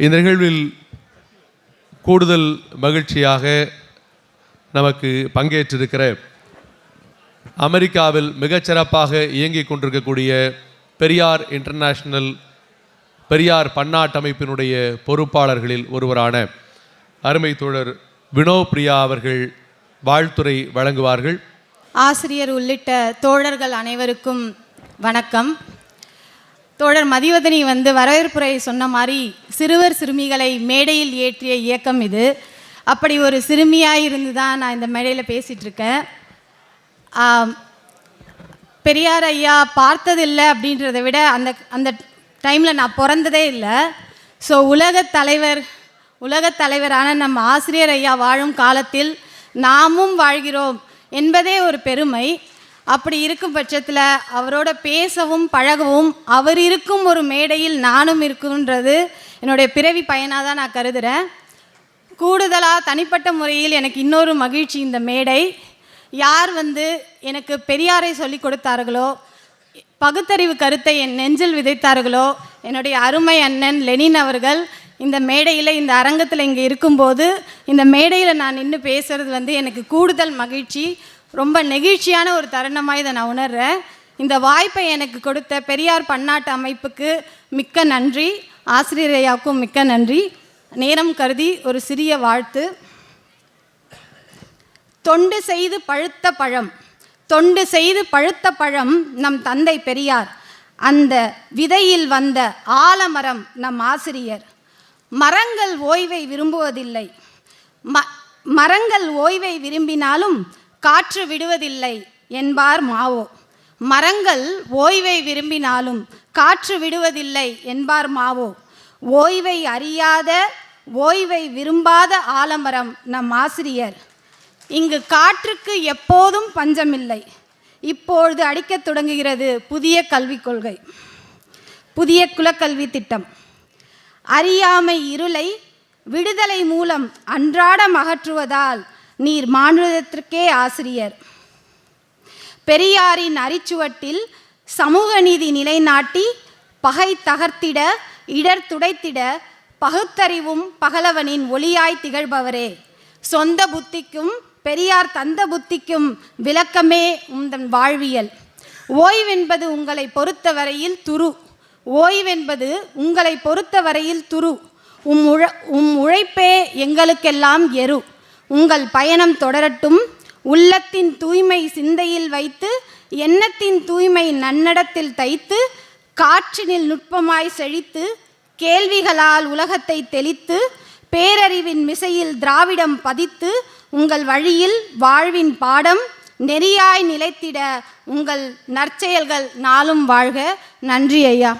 இந்த நிகழ்வில் கூடுதல் மகிழ்ச்சியாக நமக்கு பங்கேற்றிருக்கிற அமெரிக்காவில் மிகச்சிறப்பாக இயங்கிக் கொண்டிருக்கக்கூடிய பெரியார் இன்டர்நேஷ்னல் பெரியார் பன்னாட்டு அமைப்பினுடைய பொறுப்பாளர்களில் ஒருவரான அருமை தோழர் வினோ பிரியா அவர்கள் வாழ்த்துரை வழங்குவார்கள். ஆசிரியர் உள்ளிட்ட தோழர்கள் அனைவருக்கும் வணக்கம். தோழர் மதிவதனி வந்து வரவேற்புரை சொன்ன மாதிரி சிறுவர் சிறுமிகளை மேடையில் ஏற்றிய இயக்கம் இது. அப்படி ஒரு சிறுமியாக இருந்து தான் நான் இந்த மேடையில் பேசிகிட்ருக்கேன் பெரியார் ஐயா பார்த்ததில்லை அப்படின்றத விட அந்த அந்த டைமில் நான் பிறந்ததே இல்லை. ஸோ உலகத் தலைவர் உலகத் தலைவரான நம்ம ஆசிரியர் ஐயா வாழும் காலத்தில் நாமும் வாழ்கிறோம் என்பதே ஒரு பெருமை. அப்படி இருக்கும் பட்சத்தில் அவரோட பேசவும் பழகவும் அவர் இருக்கும் ஒரு மேடையில் நானும் இருக்குன்றது என்னுடைய பிறவி பயனாக தான் நான் கருதுகிறேன் கூடுதலாக தனிப்பட்ட முறையில் எனக்கு இன்னொரு மகிழ்ச்சி இந்த மேடை. யார் வந்து எனக்கு பெரியாரை சொல்லி கொடுத்தார்களோ பகுத்தறிவு கருத்தை என் நெஞ்சில் விதைத்தார்களோ என்னுடைய அருமை அண்ணன் லெனின் அவர்கள் இந்த மேடையில் இந்த அரங்கத்தில் இங்கே இருக்கும்போது இந்த மேடையில் நான் நின்று பேசுறது வந்து எனக்கு கூடுதல் மகிழ்ச்சி. ரொம்ப நெகிழ்ச்சியான ஒரு தருணமாக இதை நான் உணர்கிறேன் இந்த வாய்ப்பை எனக்கு கொடுத்த பெரியார் பன்னாட்டு அமைப்புக்கு மிக்க நன்றி. ஆசிரியர் மிக்க நன்றி. நேரம் கருதி ஒரு சிறிய வாழ்த்து. தொண்டு செய்து பழுத்த பழம். தொண்டு செய்து பழுத்த பழம் நம் தந்தை பெரியார். அந்த விதையில் வந்த ஆலமரம் நம் ஆசிரியர். மரங்கள் ஓய்வை விரும்புவதில்லை. ம மரங்கள் ஓய்வை விரும்பினாலும் காற்று விடுவதில்லை என்பார் மாவோ. மரங்கள் ஓய்வை விரும்பினாலும் காற்று விடுவதில்லை என்பார் மாவோ. ஓய்வை அறியாத ஓய்வை விரும்பாத ஆலமரம் நம் ஆசிரியர். இங்கு காற்றுக்கு எப்போதும் பஞ்சமில்லை. இப்பொழுது அடிக்கத் தொடங்குகிறது புதிய கல்விக் கொள்கை புதிய குலக்கல்வி திட்டம். அறியாமை இருளை விடுதலை மூலம் அன்றாடம் அகற்றுவதால் நீர் மானுடத்திற்கே ஆசிரியர். பெரியாரின் அரிச்சுவட்டில் சமூக நீதி நிலைநாட்டி பகை தகர்த்திட இடர் துடைத்திட பகுத்தறிவும் பகலவனின் ஒளியாய் திகழ்பவரே. சொந்த புத்திக்கும் பெரியார் தந்த புத்திக்கும் விளக்கமே உந்தன் வாழ்வியல். ஓய்வென்பது உங்களை பொறுத்தவரையில் துரு. ஓய்வென்பது உங்களை பொறுத்தவரையில் துரு. உம் உழ உம் உழைப்பே எங்களுக்கெல்லாம் எரு. உங்கள் பயணம் தொடரட்டும். உள்ளத்தின் தூய்மை சிந்தையில் வைத்து எண்ணத்தின் தூய்மை நன்னடத்தில் தைத்து காற்றினில் நுட்பமாய் செழித்து கேள்விகளால் உலகத்தை தெளித்து பேரறிவின் மிசையில் திராவிடம் பதித்து உங்கள் வழியில் வாழ்வின் பாடம் நெறியாய் நிலைத்திட உங்கள் நற்செயல்கள் நாளும் வாழ்க. நன்றி ஐயா.